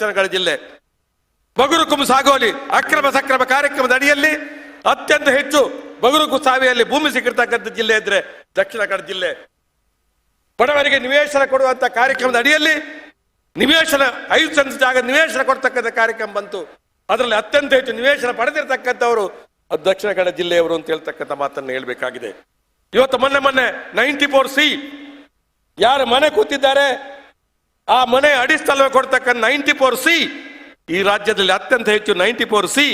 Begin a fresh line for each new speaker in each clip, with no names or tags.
ಕನ್ನಡ ಜಿಲ್ಲೆ. ಬಗುರುಕುಂ ಸಾಗೋಲಿ ಅಕ್ರಮ ಸಕ್ರಮ ಕಾರ್ಯಕ್ರಮದ ಅಡಿಯಲ್ಲಿ ಅತ್ಯಂತ ಹೆಚ್ಚು ಬಗುರುಕು ಸಾವಿಯಲ್ಲಿ ಭೂಮಿ ಸಿಕ್ಕಿರ್ತಕ್ಕಂಥ ಜಿಲ್ಲೆ ಇದ್ರೆ ದಕ್ಷಿಣ ಕನ್ನಡ ಜಿಲ್ಲೆ. ಬಡವರಿಗೆ ನಿವೇಶನ ಕೊಡುವಂತ ಕಾರ್ಯಕ್ರಮದ ಅಡಿಯಲ್ಲಿ ನಿವೇಶನ, ಐದು ಸೆನ್ಸ್ ಜಾಗ ನಿವೇಶನ ಕೊಡ್ತಕ್ಕಂಥ ಕಾರ್ಯಕ್ರಮ ಬಂತು. ಅದರಲ್ಲಿ ಅತ್ಯಂತ ಹೆಚ್ಚು ನಿವೇಶನ ಪಡೆದಿರ್ತಕ್ಕಂಥವರು ದಕ್ಷಿಣ ಕನ್ನಡ ಜಿಲ್ಲೆಯವರು ಅಂತ ಹೇಳ್ತಕ್ಕಂಥ ಮಾತನ್ನು ಹೇಳಬೇಕಾಗಿದೆ. ಇವತ್ತು ಮೊನ್ನೆ ಮೊನ್ನೆ ನೈಂಟಿ ಫೋರ್ ಸಿ ಯಾರು ಮನೆ ಕೂತಿದ್ದಾರೆ ಆ ಮನೆ ಅಡಿಸ್ತಲ್ವ ಕೊಡ್ತಕ್ಕಂಥ ನೈಂಟಿ ಫೋರ್ ಸಿ ಈ ರಾಜ್ಯದಲ್ಲಿ ಅತ್ಯಂತ ಹೆಚ್ಚು ನೈಂಟಿ ಫೋರ್ ಸಿ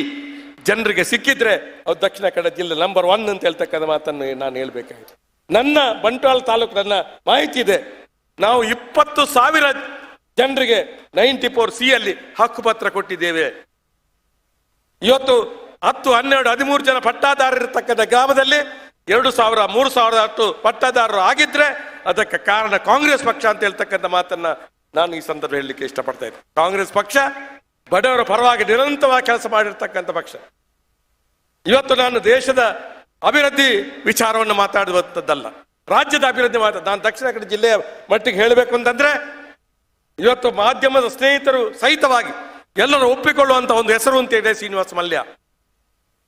ಜನರಿಗೆ ಸಿಕ್ಕಿದ್ರೆ ಅದು ದಕ್ಷಿಣ ಕನ್ನಡ ಜಿಲ್ಲೆ ನಂಬರ್ ಒನ್ ಅಂತ ಹೇಳ್ತಕ್ಕಂಥ ಮಾತನ್ನು ನಾನು ಹೇಳ್ಬೇಕಾಯ್ತು. ನನ್ನ ಬಂಟ್ವಾಳ ತಾಲೂಕು ನನ್ನ ಮಾಹಿತಿ ಇದೆ. ನಾವು ಇಪ್ಪತ್ತು ಸಾವಿರ ಜನರಿಗೆ ನೈಂಟಿ ಫೋರ್ ಸಿ ಅಲ್ಲಿ ಹಕ್ಕುಪತ್ರ ಕೊಟ್ಟಿದ್ದೇವೆ. ಇವತ್ತು ಹತ್ತು, ಹನ್ನೆರಡು, ಹದಿಮೂರು ಜನ ಪಟ್ಟಾದಾರರಿರ್ತಕ್ಕಂಥ ಗ್ರಾಮದಲ್ಲಿ ಎರಡು ಸಾವಿರ, ಮೂರು ಸಾವಿರದ ಹತ್ತು ಪಟ್ಟಾದಾರರು ಆಗಿದ್ರೆ ಅದಕ್ಕೆ ಕಾರಣ ಕಾಂಗ್ರೆಸ್ ಪಕ್ಷ ಅಂತ ಹೇಳ್ತಕ್ಕಂಥ ಮಾತನ್ನ ನಾನು ಈ ಸಂದರ್ಭ ಹೇಳಲಿಕ್ಕೆ ಇಷ್ಟಪಡ್ತಾ ಕಾಂಗ್ರೆಸ್ ಪಕ್ಷ ಬಡವರ ಪರವಾಗಿ ನಿರಂತರವಾಗಿ ಕೆಲಸ ಮಾಡಿರ್ತಕ್ಕಂಥ ಪಕ್ಷ. ಇವತ್ತು ನಾನು ದೇಶದ ಅಭಿವೃದ್ಧಿ ವಿಚಾರವನ್ನು ಮಾತಾಡುವಂಥದ್ದಲ್ಲ. ರಾಜ್ಯದ ಅಭಿವೃದ್ಧಿ ಮಾತಾಡ ನಾನು ದಕ್ಷಿಣ ಕನ್ನಡ ಜಿಲ್ಲೆಯ ಮಟ್ಟಿಗೆ ಹೇಳಬೇಕು ಅಂತಂದ್ರೆ, ಇವತ್ತು ಮಾಧ್ಯಮದ ಸ್ನೇಹಿತರು ಸಹಿತವಾಗಿ ಎಲ್ಲರೂ ಒಪ್ಪಿಕೊಳ್ಳುವಂತಹ ಒಂದು ಹೆಸರು ಅಂತ ಇದೆ ಶ್ರೀನಿವಾಸ ಮಲ್ಯ.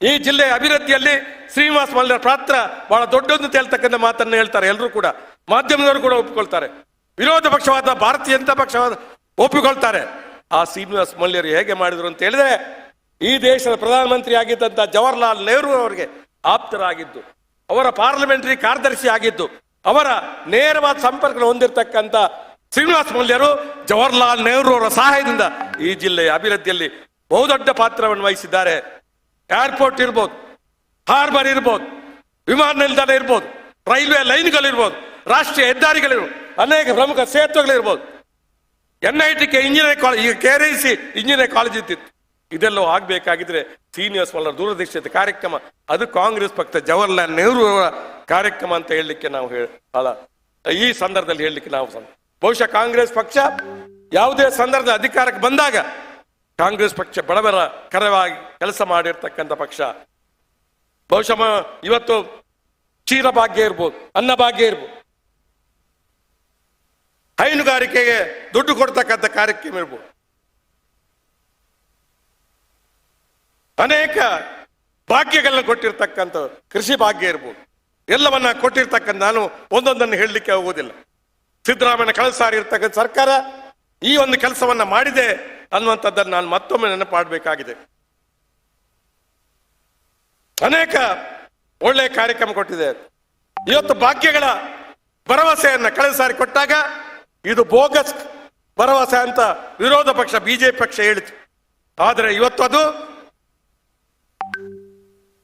ಈ ಜಿಲ್ಲೆಯ ಅಭಿವೃದ್ಧಿಯಲ್ಲಿ ಶ್ರೀನಿವಾಸ ಮಲ್ಯರ ಪಾತ್ರ ಬಹಳ ದೊಡ್ಡದು ಹೇಳ್ತಕ್ಕಂಥ ಮಾತನ್ನು ಹೇಳ್ತಾರೆ. ಎಲ್ಲರೂ ಕೂಡ ಮಾಧ್ಯಮದವರು ಕೂಡ ಒಪ್ಪಿಕೊಳ್ತಾರೆ. ವಿರೋಧ ಪಕ್ಷವಾದ ಭಾರತೀಯ ಜನತಾ ಪಕ್ಷವಾದ ಒಪ್ಪಿಕೊಳ್ತಾರೆ. ಆ ಶ್ರೀನಿವಾಸ್ ಮಲ್ಯರು ಹೇಗೆ ಮಾಡಿದ್ರು ಅಂತ ಹೇಳಿದ್ರೆ, ಈ ದೇಶದ ಪ್ರಧಾನಮಂತ್ರಿ ಆಗಿದ್ದಂತ ಜವಾಹರ್ಲಾಲ್ ನೆಹರು ಅವರಿಗೆ ಆಪ್ತರಾಗಿದ್ದು, ಅವರ ಪಾರ್ಲಿಮೆಂಟರಿ ಕಾರ್ಯದರ್ಶಿ ಆಗಿದ್ದು, ಅವರ ನೇರವಾದ ಸಂಪರ್ಕ ಹೊಂದಿರತಕ್ಕಂತ ಶ್ರೀನಿವಾಸ್ ಮಲ್ಯರು ಜವಾಹರ್ಲಾಲ್ ನೆಹರು ಅವರ ಸಹಾಯದಿಂದ ಈ ಜಿಲ್ಲೆಯ ಅಭಿವೃದ್ಧಿಯಲ್ಲಿ ಬಹುದೊಡ್ಡ ಪಾತ್ರವನ್ನು ವಹಿಸಿದ್ದಾರೆ. ಏರ್ಪೋರ್ಟ್ ಇರ್ಬೋದು ಹಾರ್ಬರ್ ಇರ್ಬೋದು, ವಿಮಾನ ನಿಲ್ದಾಣ ಇರ್ಬೋದು, ರೈಲ್ವೆ ಲೈನ್ಗಳಿರ್ಬೋದು, ರಾಷ್ಟ್ರೀಯ ಹೆದ್ದಾರಿಗಳಿರ್ಬೋದು. ಅನೇಕ ಪ್ರಮುಖ ಸೇತುವೆಗಳಿರ್ಬೋದು. N I T K engineering college, ಈಗ ಕೆ ಸಿ ಇಂಜಿನಿಯರಿಂಗ್ ಕಾಲೇಜ್ ಇದ್ದಿತ್ತು. ಇದೆಲ್ಲವೂ ಆಗಬೇಕಾಗಿದ್ರೆ ಸೀನಿಯರ್ಸ್ ಮಲ್ಲರ ದೂರದೃಷ್ಟಿಯ ಕಾರ್ಯಕ್ರಮ, ಅದು ಕಾಂಗ್ರೆಸ್ ಪಕ್ಷ ಜವಾಹರ್ಲಾಲ್ ನೆಹರು ಅವರ ಕಾರ್ಯಕ್ರಮ ಅಂತ ಹೇಳಲಿಕ್ಕೆ ನಾವು ಹೇಳ ಬಹಳ ಈ ಸಂದರ್ಭದಲ್ಲಿ ಹೇಳಲಿಕ್ಕೆ ನಾವು ಬಹುಶಃ ಕಾಂಗ್ರೆಸ್ ಪಕ್ಷ ಯಾವುದೇ ಸಂದರ್ಭದ ಅಧಿಕಾರಕ್ಕೆ ಬಂದಾಗ ಕಾಂಗ್ರೆಸ್ ಪಕ್ಷ ಬಡವರ ಕರವಾಗಿ ಕೆಲಸ ಮಾಡಿರ್ತಕ್ಕಂಥ ಪಕ್ಷ. ಬಹುಶಃ ಇವತ್ತು ಚೀರ ಭಾಗ್ಯ ಇರ್ಬೋದು ಅನ್ನ ಭಾಗ್ಯ ಇರ್ಬೋದು. ಹೈನುಗಾರಿಕೆಗೆ ದುಡ್ಡು ಕೊಡ್ತಕ್ಕಂಥ ಕಾರ್ಯಕ್ರಮ ಇರ್ಬೋದು. ಅನೇಕ ಭಾಗ್ಯಗಳನ್ನ ಕೊಟ್ಟಿರ್ತಕ್ಕಂಥ ಕೃಷಿ ಭಾಗ್ಯ ಇರ್ಬೋದು. ಎಲ್ಲವನ್ನ ಕೊಟ್ಟಿರ್ತಕ್ಕಂಥ ನಾನು ಒಂದೊಂದನ್ನು ಹೇಳಲಿಕ್ಕೆ ಹೋಗುವುದಿಲ್ಲ ಸಿದ್ದರಾಮಯ್ಯ ಕಳಸಾರಿರ್ತಕ್ಕಂಥ ಸರ್ಕಾರ ಈ ಒಂದು ಕೆಲಸವನ್ನ ಮಾಡಿದೆ ಅನ್ನುವಂಥದ್ದನ್ನು ನಾನು ಮತ್ತೊಮ್ಮೆ ನೆನಪಾಡಬೇಕಾಗಿದೆ. ಅನೇಕ ಒಳ್ಳೆಯ ಕಾರ್ಯಕ್ರಮ ಕೊಟ್ಟಿದೆ. ಇವತ್ತು ಭಾಗ್ಯಗಳ ಭರವಸೆಯನ್ನ ಕಳೆದ ಸಾರಿ ಕೊಟ್ಟಾಗ ಇದು ಬೋಗಸ್ ಭರವಸೆ ಅಂತ ವಿರೋಧ ಪಕ್ಷ, ಬಿಜೆಪಿ ಪಕ್ಷ ಹೇಳಿತು ಆದರೆ ಇವತ್ತು ಅದು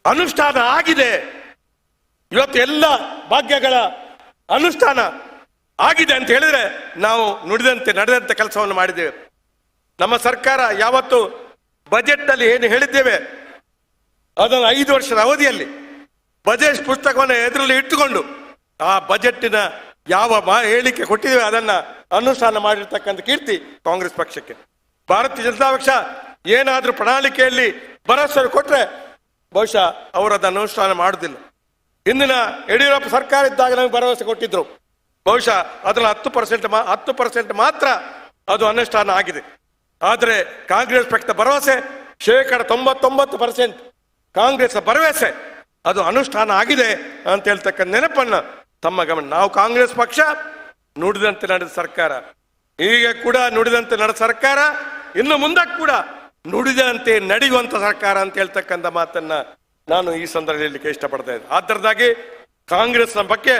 ಅನುಷ್ಠಾನ ಆಗಿದೆ. ಇವತ್ತು ಎಲ್ಲ ಭಾಗ್ಯಗಳ ಅನುಷ್ಠಾನ ಆಗಿದೆ ಅಂತ ಹೇಳಿದ್ರೆ ನಾವು ನುಡಿದಂತೆ, ನಡೆದಂತೆ ಕೆಲಸವನ್ನು ಮಾಡಿದ್ದೇವೆ. ನಮ್ಮ ಸರ್ಕಾರ ಯಾವತ್ತು ಬಜೆಟ್ನಲ್ಲಿ ಏನು ಹೇಳಿದ್ದೇವೆ, ಅದನ್ನು ಐದು ವರ್ಷದ ಅವಧಿಯಲ್ಲಿ ಬಜೆಟ್ ಪುಸ್ತಕವನ್ನು ಎದುರಲ್ಲಿ ಇಟ್ಟುಕೊಂಡು ಆ ಬಜೆಟ್ಟಿನ ಯಾವ ಮಾ ಹೇಳಿಕೆ ಕೊಟ್ಟಿದ್ದೇವೆ, ಅದನ್ನ ಅನುಷ್ಠಾನ ಮಾಡಿರ್ತಕ್ಕಂಥ ಕೀರ್ತಿ ಕಾಂಗ್ರೆಸ್ ಪಕ್ಷಕ್ಕೆ. ಭಾರತೀಯ ಜನತಾ ಪಕ್ಷ ಏನಾದರೂ ಪ್ರಣಾಳಿಕೆಯಲ್ಲಿ ಭರವಸೆ ಕೊಟ್ಟರೆ ಬಹುಶಃ ಅವರದನ್ನು ಅನುಷ್ಠಾನ ಮಾಡುವುದಿಲ್ಲ. ಇಂದಿನ ಯಡಿಯೂರಪ್ಪ ಸರ್ಕಾರ ಇದ್ದಾಗ ನಮಗೆ ಭರವಸೆ ಕೊಟ್ಟಿದ್ರು. ಬಹುಶಃ ಅದರ ಹತ್ತು ಪರ್ಸೆಂಟ್ ಹತ್ತು ಪರ್ಸೆಂಟ್ ಮಾತ್ರ ಅದು ಅನುಷ್ಠಾನ ಆಗಿದೆ. ಆದರೆ ಕಾಂಗ್ರೆಸ್ ಪಕ್ಷದ ಭರವಸೆ, ಶೇಕಡ ತೊಂಬತ್ತೊಂಬತ್ತು ಪರ್ಸೆಂಟ್ ಕಾಂಗ್ರೆಸ್ ಭರವಸೆ, ಅದು ಅನುಷ್ಠಾನ ಆಗಿದೆ ಅಂತ ಹೇಳ್ತಕ್ಕಂಥ ನೆನಪನ್ನ ತಮ್ಮ ಗಮನ. ನಾವು ಕಾಂಗ್ರೆಸ್ ಪಕ್ಷ ನುಡಿದಂತೆ ನಡೆದ ಸರ್ಕಾರ. ಈಗ ಕೂಡ ನುಡಿದಂತೆ ನಡೆದ ಸರ್ಕಾರ, ಇನ್ನು ಮುಂದಕ್ಕೆ ಕೂಡ ನುಡಿದಂತೆ ನಡೆಯುವಂತ ಸರ್ಕಾರ ಅಂತ ಹೇಳ್ತಕ್ಕಂಥ ಮಾತನ್ನ ನಾನು ಈ ಸಂದರ್ಭದಲ್ಲಿ ಇಷ್ಟಪಡ್ತಾ ಇದ್ದೆ. ಆದ್ದರದಾಗಿ ಕಾಂಗ್ರೆಸ್ನ ಬಗ್ಗೆ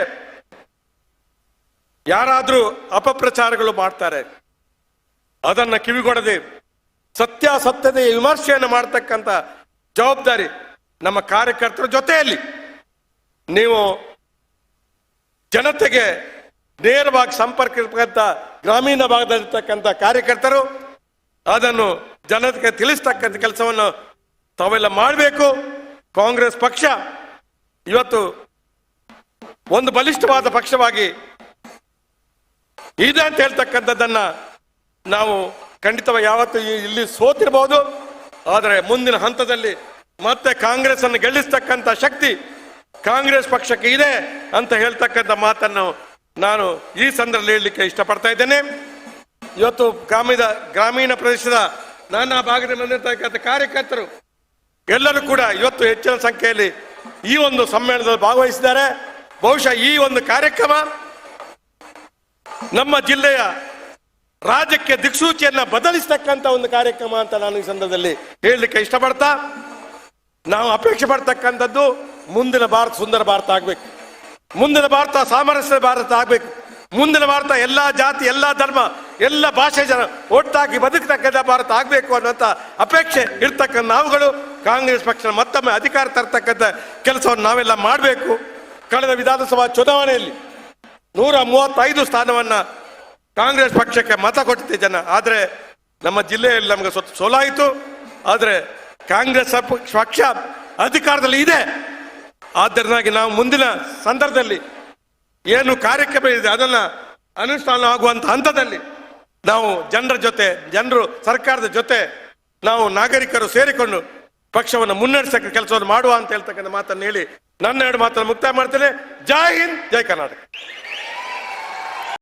ಯಾರಾದರೂ ಅಪಪ್ರಚಾರಗಳು ಮಾಡ್ತಾರೆ, ಅದನ್ನ ಕಿವಿಗೊಡದೆ ಸತ್ಯಾಸತ್ಯತೆಯ ವಿಮರ್ಶೆಯನ್ನು ಮಾಡ್ತಕ್ಕಂಥ ಜವಾಬ್ದಾರಿ ನಮ್ಮ ಕಾರ್ಯಕರ್ತರ ಜೊತೆಯಲ್ಲಿ. ನೀವು ಜನತೆಗೆ ನೇರವಾಗಿ ಸಂಪರ್ಕ ಇರ್ತಕ್ಕಂಥ ಗ್ರಾಮೀಣ ಭಾಗದಲ್ಲಿರ್ತಕ್ಕಂಥ ಕಾರ್ಯಕರ್ತರು ಅದನ್ನು ಜನತೆಗೆ ತಿಳಿಸ್ತಕ್ಕಂಥ ಕೆಲಸವನ್ನು ತಾವೆಲ್ಲ ಮಾಡಬೇಕು. ಕಾಂಗ್ರೆಸ್ ಪಕ್ಷ ಇವತ್ತು ಒಂದು ಬಲಿಷ್ಠವಾದ ಪಕ್ಷವಾಗಿ ಇದೆ ಅಂತ ಹೇಳ್ತಕ್ಕಂಥದ್ದನ್ನ ನಾವು ಖಂಡಿತವಾಗಿ ಯಾವತ್ತೂ ಇಲ್ಲಿ ಸೋತಿರಬಹುದು ಆದರೆ ಮುಂದಿನ ಹಂತದಲ್ಲಿ ಮತ್ತೆ ಕಾಂಗ್ರೆಸ್ ಅನ್ನು ಗೆಲ್ಲಿಸ್ತಕ್ಕಂಥ ಶಕ್ತಿ ಕಾಂಗ್ರೆಸ್ ಪಕ್ಷಕ್ಕೆ ಇದೆ ಅಂತ ಹೇಳ್ತಕ್ಕಂಥ ಮಾತನ್ನು ನಾನು ಈ ಸಂದರ್ಭದಲ್ಲಿ ಹೇಳಲಿಕ್ಕೆ ಇಷ್ಟಪಡ್ತಾ ಇದ್ದೇನೆ. ಇವತ್ತು ಗ್ರಾಮೀಣ ಗ್ರಾಮೀಣ ಪ್ರದೇಶದ ನಾನಾ ಭಾಗದಲ್ಲಿ ಬಂದಿರತಕ್ಕಂಥ ಕಾರ್ಯಕರ್ತರು ಎಲ್ಲರೂ ಕೂಡ ಇವತ್ತು ಹೆಚ್ಚಿನ ಸಂಖ್ಯೆಯಲ್ಲಿ ಈ ಒಂದು ಸಮ್ಮೇಳನದಲ್ಲಿ ಭಾಗವಹಿಸಿದ್ದಾರೆ. ಬಹುಶಃ ಈ ಒಂದು ಕಾರ್ಯಕ್ರಮ ನಮ್ಮ ಜಿಲ್ಲೆಯ ರಾಜ್ಯಕ್ಕೆ ದಿಕ್ಸೂಚಿಯನ್ನ ಬದಲಿಸ್ತಕ್ಕಂಥ ಒಂದು ಕಾರ್ಯಕ್ರಮ ಅಂತ ನಾನು ಈ ಸಂದರ್ಭದಲ್ಲಿ ಹೇಳಲಿಕ್ಕೆ ಇಷ್ಟಪಡ್ತಾ, ನಾವು ಅಪೇಕ್ಷೆ ಪಡ್ತಕ್ಕಂಥದ್ದು ಮುಂದಿನ ಭಾರತ ಸುಂದರ ಭಾರತ ಆಗ್ಬೇಕು. ಮುಂದಿನ ಭಾರತ ಸಾಮರಸ್ಯ ಭಾರತ ಆಗ್ಬೇಕು. ಮುಂದಿನ ಭಾರತ ಎಲ್ಲಾ ಜಾತಿ, ಎಲ್ಲಾ ಧರ್ಮ, ಎಲ್ಲ ಭಾಷೆ ಜನ ಒಟ್ಟಾಗಿ ಬದುಕತಕ್ಕಂಥ ಭಾರತ ಆಗ್ಬೇಕು ಅನ್ನೋಂಥ ಅಪೇಕ್ಷೆ ಇರ್ತಕ್ಕಂಥ ನಾವುಗಳು. ಕಾಂಗ್ರೆಸ್ ಪಕ್ಷ ಮತ್ತೊಮ್ಮೆ ಅಧಿಕಾರ ತರ್ತಕ್ಕಂಥ ಕೆಲಸವನ್ನು ನಾವೆಲ್ಲ ಮಾಡಬೇಕು. ಕಳೆದ ವಿಧಾನಸಭಾ ಚುನಾವಣೆಯಲ್ಲಿ ನೂರ ಮೂವತ್ತೈದು ಸ್ಥಾನವನ್ನ ಕಾಂಗ್ರೆಸ್ ಪಕ್ಷಕ್ಕೆ ಮತ ಕೊಟ್ಟಿದೆ ಜನ. ಆದರೆ ನಮ್ಮ ಜಿಲ್ಲೆಯಲ್ಲಿ ನಮಗೆ ಸ್ವಲ್ಪ ಸೋಲಾಯಿತು. ಆದರೆ ಕಾಂಗ್ರೆಸ್ ಪಕ್ಷ ಅಧಿಕಾರದಲ್ಲಿ ಇದೆ. ಆದ್ದರಿಂದಾಗಿ ನಾವು ಮುಂದಿನ ಸಂದರ್ಭದಲ್ಲಿ ಏನು ಕಾರ್ಯಕ್ರಮ ಇದೆ ಅದನ್ನ ಅನುಷ್ಠಾನ ಆಗುವಂತ ಹಂತದಲ್ಲಿ ನಾವು ಜನರ ಜೊತೆ, ಜನರು ಸರ್ಕಾರದ ಜೊತೆ ನಾವು ನಾಗರಿಕರು ಸೇರಿಕೊಂಡು ಪಕ್ಷವನ್ನು ಮುನ್ನಡೆಸಕ್ಕೆ ಕೆಲಸವನ್ನು ಮಾಡುವ ಅಂತ ಹೇಳ್ತಕ್ಕಂಥ ಮಾತನ್ನು ಹೇಳಿ ನನ್ನ ಎರಡು ಮಾತನ್ನು ಮುಕ್ತಾಯ ಮಾಡ್ತೇನೆ. ಜೈ ಹಿಂದ್, ಜೈ ಕರ್ನಾಟಕ.